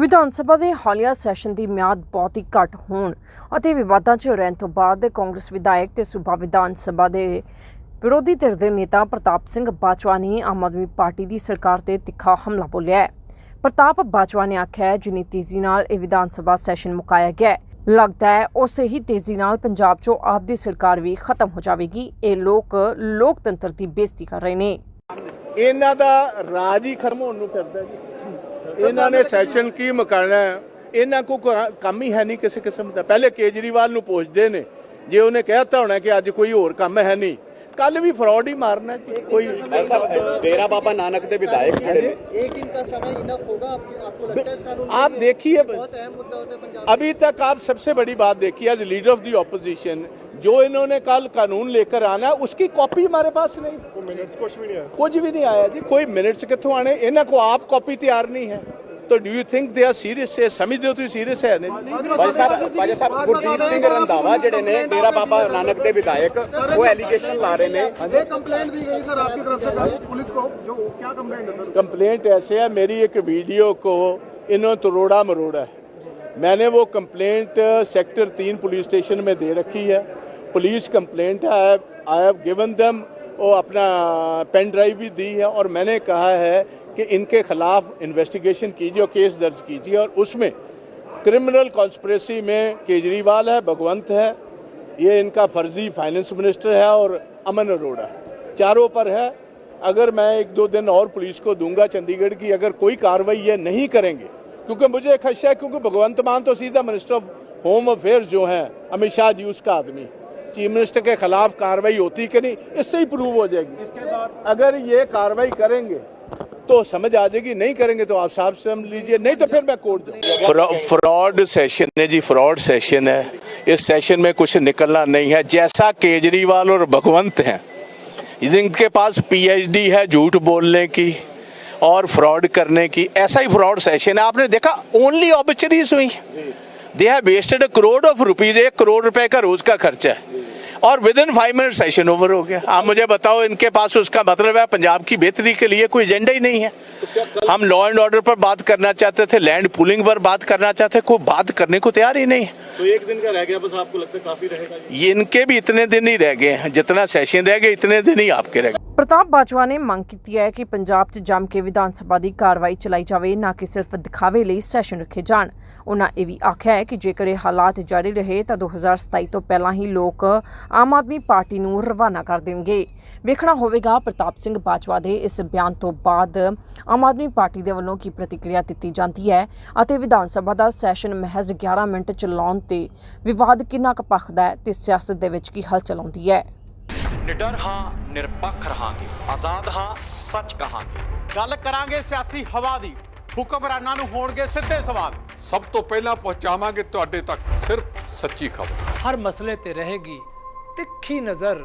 ਵਿਧਾਨ ਸਭਾ ਦੇ ਹਾਲੀਆ ਸੈਸ਼ਨ ਦੀ ਮਿਆਦ ਬਹੁਤ ਹੀ ਘੱਟ ਹੋਣ ਅਤੇ ਵਿਵਾਦਾਂ 'ਚ ਰਹਿਣ ਤੋਂ ਬਾਅਦ ਕਾਂਗਰਸ ਵਿਧਾਇਕ ਤੇ ਸੂਬਾ ਵਿਧਾਨ ਸਭਾ ਦੇ ਵਿਰੋਧੀ ਧਿਰ ਦੇ ਨੇਤਾ ਪ੍ਰਤਾਪ ਸਿੰਘ ਬਾਜਵਾ ਨੇ ਆਮ ਆਦਮੀ ਪਾਰਟੀ ਦੀ ਸਰਕਾਰ ਤੇ ਤਿੱਖਾ ਹਮਲਾ ਬੋਲਿਆ ਹੈ। ਪ੍ਰਤਾਪ ਬਾਜਵਾ ਨੇ ਆਖਿਆ ਹੈ, ਜਿੰਨੀ ਤੇਜ਼ੀ ਨਾਲ ਇਹ ਵਿਧਾਨ ਸਭਾ ਸੈਸ਼ਨ ਮੁਕਾਇਆ ਗਿਆ ਲੱਗਦਾ ਹੈ ਉਸੇ ਹੀ ਤੇਜ਼ੀ ਨਾਲ ਪੰਜਾਬ 'ਚੋਂ ਆਪ ਦੀ ਸਰਕਾਰ ਵੀ ਖਤਮ ਹੋ ਜਾਵੇਗੀ। ਇਹ ਲੋਕ ਲੋਕਤੰਤਰ ਦੀ ਬੇਇੱਜ਼ਤੀ ਕਰ ਰਹੇ ਨੇ। ਇਹਨਾਂ ਦਾ ਰਾਜ ਹੀ ਖਤਮ ਹੋਣ ਨੂੰ ਫਿਰਦਾ ਜੀ। ਇਹਨਾਂ ਨੇ ਸੈਸ਼ਨ ਕੀ ਮੁਕਾਣਾ ਹੈ ਇਹਨਾਂ ਕੋ ਕੋਈ ਕੰਮ ਹੀ ਹੈ ਨਹੀਂ ਕਿਸੇ ਕਿਸਮ ਦਾ ਪਹਿਲੇ ਕੇਜਰੀਵਾਲ ਨੂੰ ਪੁੱਛਦੇ ਨੇ ਜੇ ਉਹਨੇ ਕਹਿਤਾ ਹੋਣਾ ਕਿ ਅੱਜ ਕੋਈ ਹੋਰ ਕੰਮ ਹੈ ਨਹੀਂ ਕੱਲ ਵੀ ਫਰਾਡ ਹੀ ਮਾਰਨਾ ਜੀ ਕੋਈ ऐसा डेरा बाबा नानक के विधायक खड़े ने एक दिन का समय इनफ होगा आपको आपको लगता है इस कानून के आप लिए? देखिए बहुत अहम मुद्दा होता है पंजाब अभी तक आप सबसे बड़ी बात देखिए as leader of the opposition जो इन्होंने कल कानून लेकर आना है उसकी कॉपी हमारे पास नहीं मिनट्स कुछ भी नहीं है ਕੁਝ ਵੀ ਨਹੀਂ ਆਇਆ ਜੀ ਕੋਈ ਮਿੰਟਸ ਕਿੱਥੋਂ ਆਣੇ ਇਹਨਾਂ ਕੋ ਆਪ ਕਾਪੀ ਤਿਆਰ ਨਹੀਂ ਹੈ ਤਾਂ do you think they are serious ਹੈ ਸਮਝਦੇ ਹੋ ਤੁਸੀਂ ਸੀਰੀਅਸ ਹੈ ਨਹੀਂ ਭਾਈ ਸਾਹਿਬ ਭਾਈ ਸਾਹਿਬ ਗੁਰਜੀਤ ਸਿੰਘ ਰੰਧਾਵਾ ਜਿਹੜੇ ਨੇ ਡੇਰਾ ਬਾਬਾ ਨਾਨਕ ਦੇ ਵਿਧਾਇਕ ਉਹ ਐਲੀਗੇਸ਼ਨ ਲਾ ਰਹੇ ਨੇ एक कंप्लेंट दी गई सर आपकी तरफ से पुलिस को जो क्या कंप्लेंट है सर कंप्लेंट ऐसे है मेरी एक वीडियो को इन्होंने तोड़ा मरोड़ा है मैंने वो कंप्लेंट सेक्टर तीन पुलिस स्टेशन में दे रखी है पुलिस कंप्लेंट है आई हैव गिवन दम वो अपना पेन ड्राइव भी दी है और मैंने कहा है कि इनके खिलाफ इन्वेस्टिगेशन कीजिए और केस दर्ज कीजिए और उसमें क्रिमिनल कॉन्स्परेसी में केजरीवाल है, भगवंत है, ये इनका फर्जी फाइनेंस मिनिस्टर है और अमन अरोड़ा चारों पर है, अगर मैं एक दो दिन और पुलिस को दूँगा चंडीगढ़ की, अगर कोई कार्रवाई ये नहीं करेंगे, क्योंकि मुझे खदशा है, क्योंकि भगवंत मान तो सीधा मिनिस्टर ऑफ़ होम अफेयर्स जो हैं, अमित शाह जी उसका आदमी चीफ मिनिस्टर के खिलाफ कार्रवाई होती कि नहीं, इससे ही प्रूव हो जाएगी। इसके बाद अगर ये कार्रवाई करेंगे तो समझ आ जाएगी, नहीं करेंगे तो आप साहब समझ लीजिए, नहीं तो फिर मैं कोर्ट जाऊँगा फ्रॉड सेशन है जी फ्रॉड सेशन है। इस सेशन में कुछ निकलना नहीं है। जैसा केजरीवाल और भगवंत हैं, जिनके पास पीएचडी है झूठ बोलने की और फ्रॉड करने की, ऐसा ही फ्रॉड सेशन है। आपने देखा ओनली ऑबिचरीज हुई। They have wasted crore of rupees एक करोड़ रुपए का रोज का खर्चा है। और within five minute session over हो गया आप मुझे बताओ इनके पास उसका मतलब है पंजाब की बेहतरी के लिए कोई एजेंडा ही नहीं है हम लॉ एंड ऑर्डर पर बात करना चाहते थे लैंड पुलिंग पर बात करना चाहते कोई बात करने को तैयार ही नहीं है तो एक दिन का रह गया बस आपको लगता है काफी रहेगा ये इनके भी इतने दिन ही रह गए हैं जितना सेशन रह गए इतने दिन ही आपके रह गए ਪ੍ਰਤਾਪ ਬਾਜਵਾ ਨੇ ਮੰਗ ਕੀਤੀ ਹੈ ਕਿ ਪੰਜਾਬ 'ਚ ਜੰਮ ਕੇ ਵਿਧਾਨ ਸਭਾ ਦੀ ਕਾਰਵਾਈ ਚਲਾਈ ਜਾਵੇ ਨਾ ਕਿ ਸਿਰਫ ਦਿਖਾਵੇ ਲਈ ਸੈਸ਼ਨ ਰੱਖੇ ਜਾਣ ਉਹਨਾਂ ਇਹ ਵੀ ਆਖਿਆ ਹੈ ਕਿ ਜੇਕਰ ਇਹ ਹਾਲਾਤ ਜਾਰੀ ਰਹੇ ਤਾਂ 2027 ਤੋਂ ਪਹਿਲਾਂ ਹੀ ਲੋਕ ਆਮ ਆਦਮੀ ਪਾਰਟੀ ਨੂੰ ਰਵਾਨਾ ਕਰ ਦੇਣਗੇ ਵੇਖਣਾ ਹੋਵੇਗਾ। ਪ੍ਰਤਾਪ ਸਿੰਘ ਬਾਜਵਾ ਦੇ ਇਸ ਬਿਆਨ ਤੋਂ ਬਾਅਦ ਆਮ ਆਦਮੀ ਪਾਰਟੀ ਦੇ ਵੱਲੋਂ ਕੀ ਪ੍ਰਤੀਕਿਰਿਆ ਦਿੱਤੀ ਜਾਂਦੀ ਹੈ ਅਤੇ ਵਿਧਾਨ ਸਭਾ ਦਾ ਸੈਸ਼ਨ ਮਹਿਜ਼ 11 ਮਿੰਟ ਚਲਾਉਣ ਤੇ ਵਿਵਾਦ ਕਿੰਨਾ ਕੁ ਭਖਦਾ ਹੈ ਤੇ ਸਿਆਸਤ ਦੇ ਵਿੱਚ ਕੀ ਹਲਚਲ ਆਉਂਦੀ ਹੈ? ਨਿਡਰ ਹਾਂ ਨਿਰਪੱਖ ਰਹਾਂਗੇ। ਆਜ਼ਾਦ ਹਾਂ ਸੱਚ ਕਹਾਂਗੇ। ਗੱਲ ਕਰਾਂਗੇ ਸਿਆਸੀ ਹਵਾ ਦੀ। ਹੁਕਮਰਾਨਾਂ ਨੂੰ ਹੋਣਗੇ ਸਿੱਧੇ ਸਵਾਲ। ਸਭ ਤੋਂ ਪਹਿਲਾਂ ਪਹੁੰਚਾਵਾਂਗੇ ਤੁਹਾਡੇ ਤੱਕ ਸਿਰਫ ਸੱਚੀ ਖਬਰ। ਹਰ ਮਸਲੇ ਤੇ ਰਹੇਗੀ ਤਿੱਖੀ ਨਜ਼ਰ।